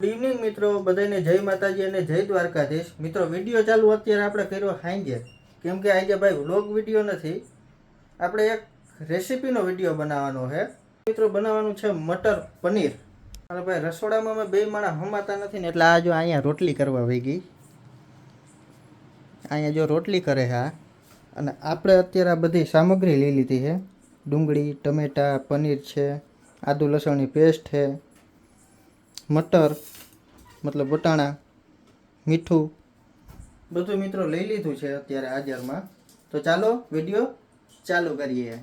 Good evening મિત્રો. બધાને જય માતાજી અને જય દ્વારકાધીશ. મિત્રો, વીડિયો ચાલુ અત્યારે આપણે કર્યો હાંજે. કેમ કે આજે ભાઈ વ્લોગ વીડિયો નથી. આપણે એક રેસીપીનો વીડિયો બનાવવાનો છે. મિત્રો, બનાવવાનું છે મટર પનીર. અને ભાઈ, રસોડામાં અમે બે માણા હમાતા નથી ને એટલે આ જો અહીંયા રોટલી કરવા ગઈ અહીંયા જો રોટલી કરે હા અને આપણે અત્યારે આ બધી સામગ્રી લઈ લીધી છે. ડુંગળી, ટમેટા, પનીર છે. આદુ લસણની પેસ્ટ છે. મટર, મતલબ વટાણા, મીઠું. બધું મિત્રો લઈ લીધું છે અત્યારે હાજરમાં. તો ચાલો, વીડિયો ચાલુ કરીએ.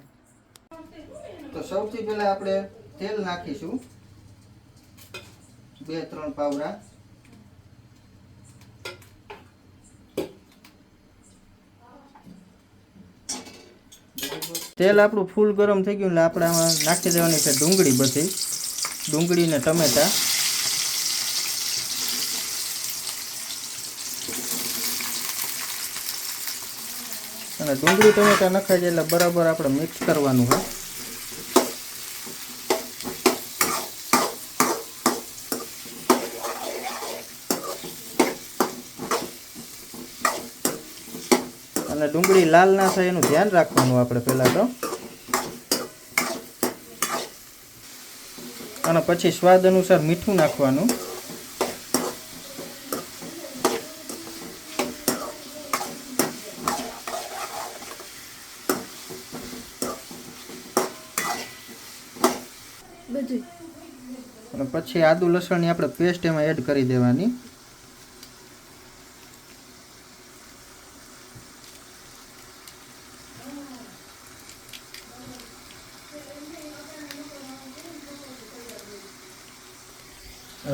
તો સૌથી પહેલાં આપણે તેલ નાખીશું. બે, ત્રણ પાવડા. તેલ આપણું ફૂલ ગરમ થઈ ગયું એટલે આપણે આમાં નાખી દેવાની છે ડુંગળી બધી. ડુંગળી ને ટમેટા. અને ડુંગળી ટમેટા નખાય છે એટલે બરાબર આપણે મિક્સ કરવાનું હોય. અને ડુંગળી લાલ ના થાય એનું ધ્યાન રાખવાનું આપણે પહેલાં તો. અને પછી સ્વાદ અનુસાર મીઠું નાખવાનું. બધું અને પછી આદુ લસણની આપણે પેસ્ટ એમાં એડ કરી દેવાની.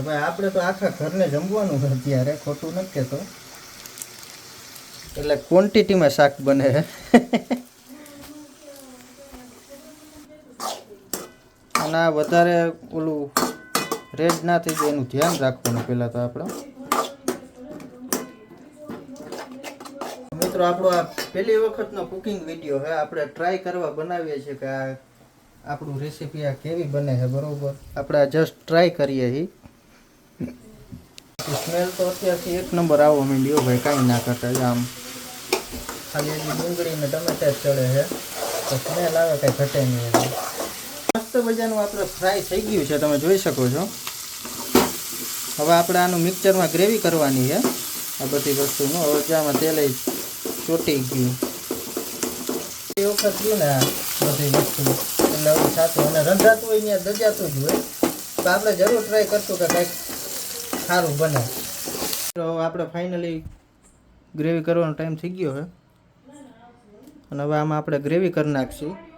ભાઈ આપણે તો આખા ઘરને જમવાનું છે અત્યારે ખોટું નથી કહેતો. એટલે ક્વોન્ટિટીમાં શાક બને છે અને વધારે ઓલું રેડ ના થઈ જાય, એનું ધ્યાન રાખવાનું પહેલાં તો આપણે મિત્રો, આપણો આ પહેલી વખતનો કુકિંગ વીડિયો હે આપણે ટ્રાય કરવા બનાવીએ છીએ કે આ આપણું રેસીપી આ કેવી બને છે, બરોબર? આપણે જસ્ટ ટ્રાય કરીએ છીએ. સ્મેલ તો અત્યારથી એક નંબર આવવા માંડ્યો ભાઈ, કાંઈ ના કરતા આમ. ખાલી ડુંગળી ને ટમેટા જ ચડે છે. તો સ્મેલ આવે, કાંઈ ઘટે નહીં. મસ્ત મજાનું આપણે ફ્રાય થઈ ગયું છે, તમે જોઈ શકો છો. હવે આપણે આનું મિક્સરમાં ગ્રેવી કરવાની છે. આ બધી વસ્તુનું. હવે ત્યાંમાં તેલ ચોટી ગયું. એ વખત ગયું ને બધી વસ્તુ. એટલે હવે સાચું અને રંધાતું હોય ત્યાં દજાતું જ હોય. તો આપણે જરૂર ટ્રાય કરશું કે કંઈક સારું બને. તો આપણે ફાઇનલી ગ્રેવી કરવાનો ટાઈમ થઈ ગયો છે. અને હવે આમાં આપણે ગ્રેવી કરી નાખશું.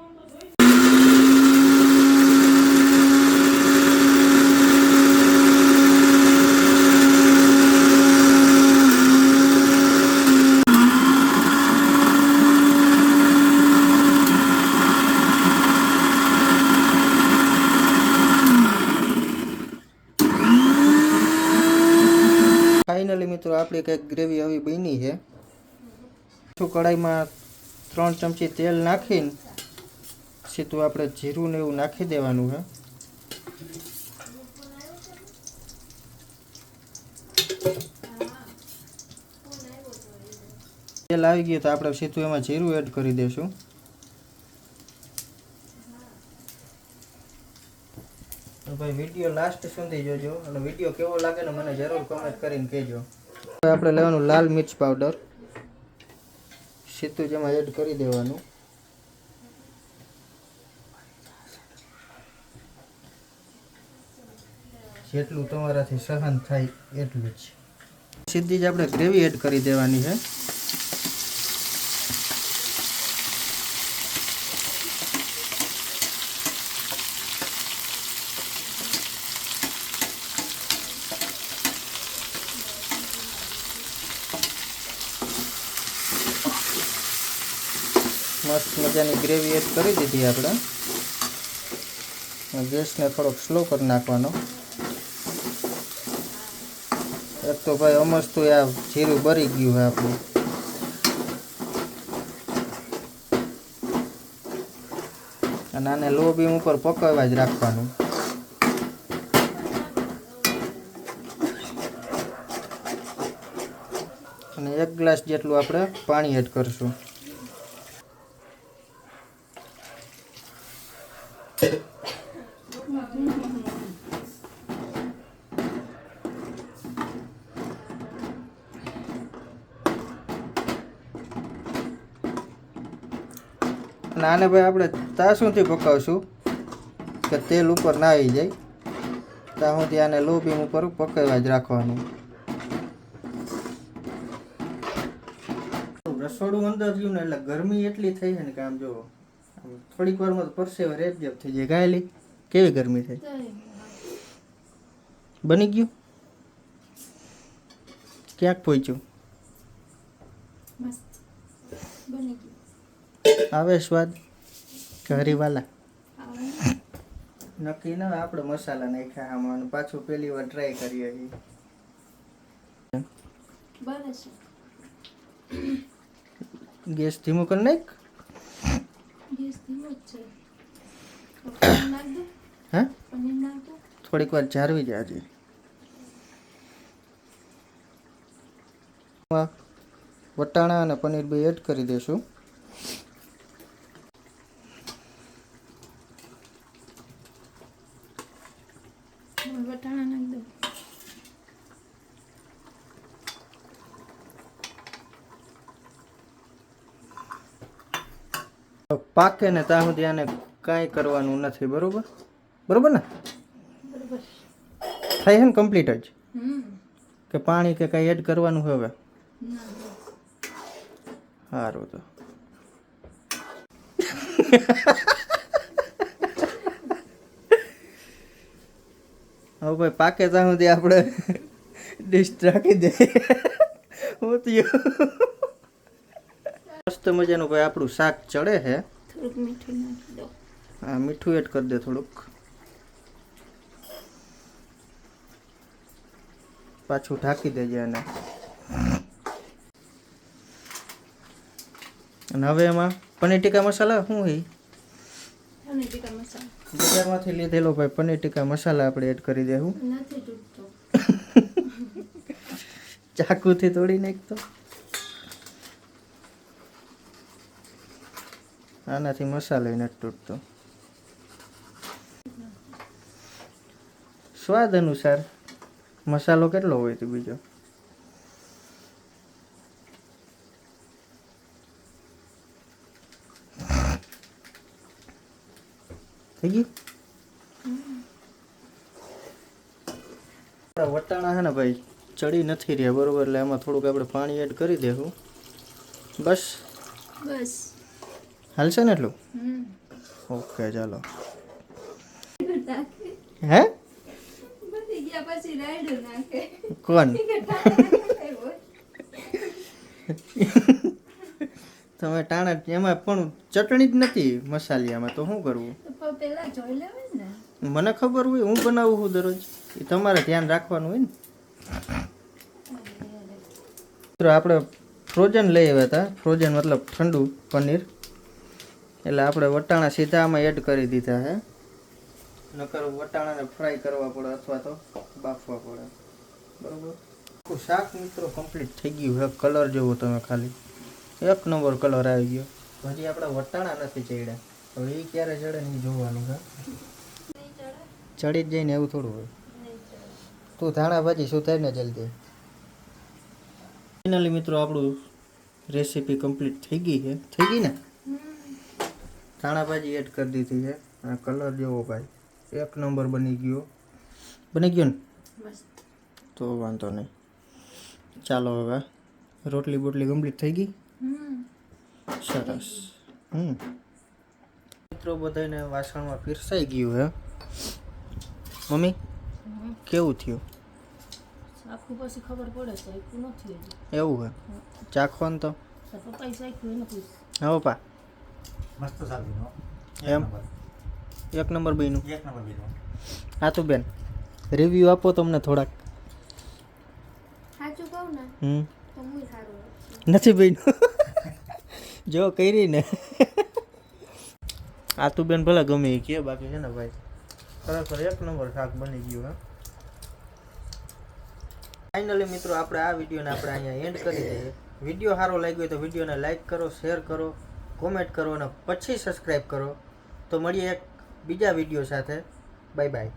ફાઇનલી મિત્રો, આપણી કંઈક ગ્રેવી આવી બની છે. શું કઢાઈમાં ત્રણ ચમચી તેલ નાખીને સીધું આપણે જીરું ને એવું નાખી દેવાનું છે. તેલ આવી ગયું તો આપણે સીધું એમાં જીરું એડ કરી દઈશું ભાઈ વીડિયો લાસ્ટ સુધી જોજો અને વીડિયો કેવો લાગે ને મને જરૂર કોમેન્ટ કરીને કહેજો. આપણે લેવાનું લાલ મિર્ચ પાવડર સીધું જેમાં એડ કરી દેવાનું. જેટલું તમારાથી સહન થાય એટલું જ. સીધી જ આપણે ગ્રેવી એડ કરી દેવાની છે. મસ્ત મજાની ગ્રેવી એડ કરી દીધી આપણે. ગેસને થોડોક સ્લો કરી નાખવાનો. એક તો ભાઈ અમસ્તુ આ જીરું બરી ગયું છે આપણું. અને આને લો બીમ ઉપર પકવવા જ રાખવાનું. અને એક ગ્લાસ જેટલું આપણે પાણી એડ કરશું. અને આને ભાઈ, આપણે તાસુંથી પકાવશું કે તેલ ઉપર ના આવી જાય. ત્યાં સુધી આને લો ઉપર પકાવવા જ રાખવાનું. રસોડું અંદર ગયું ને એટલે ગરમી એટલી થઈ છે ને કે આમ જો થોડીક વારમાં પરસેવા રેબજેબ થઈ જાય ગાયલી. કેવી ગરમી થઈ બની ગયું? ક્યાંક પહોંચ્યું આવે સ્વાદ? ઘરીવાલા. નક્કી ના આપણે મસાલા નાખ્યા આમાં અને પાછું પહેલી વાર ટ્રાય કરીએ છીએ. ગેસ ધીમો કરી નાખ ગેસ ધીમો જ છે પનીર નાખ દો હે? થોડીક વાર જાળવી જાજે વટાણા અને પનીર બે એડ કરી દેશું હવે વટાણા નાખ દો પાકે ને ત્યાં સુધી આને કાંઈ કરવાનું નથી, બરોબર? બરોબર ને? થાય છે ને કમ્પ્લીટ જ? કે પાણી કે કાંઈ એડ કરવાનું હવે? સારું તો. હવે ભાઈ પાકે ત્યાં સુધી આપણે ડિશ રાખી દે. હું મસ્ત મજાનું ભાઈ આપણું શાક ચડે છે. થોડુંક મીઠું નાખી દો હા મીઠું એડ કરી દે થોડુંક. પાછું ઢાંકી દેજે અને અને હવે એમાં પનીર ટીકા મસાલા શું હોય? પનીર ટીકા મસાલા. બજારમાંથી લીધેલો ભાઈ પનીર ટીકા મસાલા આપણે એડ કરી દેવું નથી તૂટતો. ચાકુથી તોડી નાખતો. આનાથી મસાલો નથી તૂટતો. સ્વાદ અનુસાર મસાલો કેટલો હોય તો બીજો? થઈ ગયું? વટાણા છે ને ભાઈ, ચડી નથી રહ્યા, બરોબર, એટલે એમાં થોડુંક આપણે પાણી એડ કરી દેવું. બસ. બસ. હાલશે ને એટલું? ઓકે ચાલો. હે? બધી ગયા પછી રાયડું નાખે. કોણ? તમે ટાણા એમાં પણ ચટણી જ નથી મસાલિયામાં તો શું કરવું? તો પેલા જોઈ લેવાય ને. મને ખબર હોય હું બનાવું છું દરરોજ? એ તમારે ધ્યાન રાખવાનું હોય ને. મિત્રો આપણે ફ્રોઝન લઈ આવ્યા હતા. ફ્રોઝન મતલબ ઠંડુ પનીર. એટલે આપણે વટાણા સીધા આમાં એડ કરી દીધા હે. નકર વટાણાને ફ્રાય કરવા પડે અથવા તો બાફવા પડે. બરોબર? શાક મિત્રો કમ્પ્લીટ થઈ ગયું હે. કલર જેવો તમે ખાલી. એક નંબર કલર આવી ગયો. હજી આપણે વટાણા નથી ચડ્યા. હવે એ ક્યારે ચડે નહીં જોવાનું છે ચડી જ જાય ને એવું થોડું હોય. તું ધાણા ભાજી થાય ને જલ્દી. ફાઇનલી મિત્રો, આપણું રેસીપી કમ્પ્લીટ થઈ ગઈ છે થઈ ગઈ ને? ધાણા ભાજી એડ કરી દીધી છે. અને કલર જેવો ભાઈ. એક નંબર બની ગયો. બની ગયો ને? તો વાંધો નહીં. ચાલો હવે. રોટલી બોટલી કમ્પ્લીટ થઈ ગઈ? સરસ. હમ. મિત્રો બધાને વાસણમાં પીરસાઈ ગયું હે. મમ્મી કેવું થયું? આખું પછી ખબર પડે નથી એવું હે? ચાખવાનું તો. પપ્પાએ એને પૂછ હા પપ્પા. મસ્ત હો. એમ? એક નંબર. બેનું એક નંબર બેનું હા તું બેન રિવ્યુ આપો તમને થોડાક. સાચું કહું ને હમ. તો હું સારું નથી બેન. જો કરી ને. આ તું બેન ભલે ગમે એ કે બાકી છે ને ભાઈ. ખરેખર એક નંબર શાક બની ગયું હા. ફાઇનલી મિત્રો આપણે આ વિડીયોને આપણે અહીંયા એન્ડ કરી દઈએ. વીડિયો સારો લાગ્યો હોય તો વિડીયોને લાઈક કરો શેર કરો. કોમેન્ટ કરો અને પછી સબસ્ક્રાઈબ કરો. તો મળીએ એક બીજા વીડિયો સાથે. Bye bye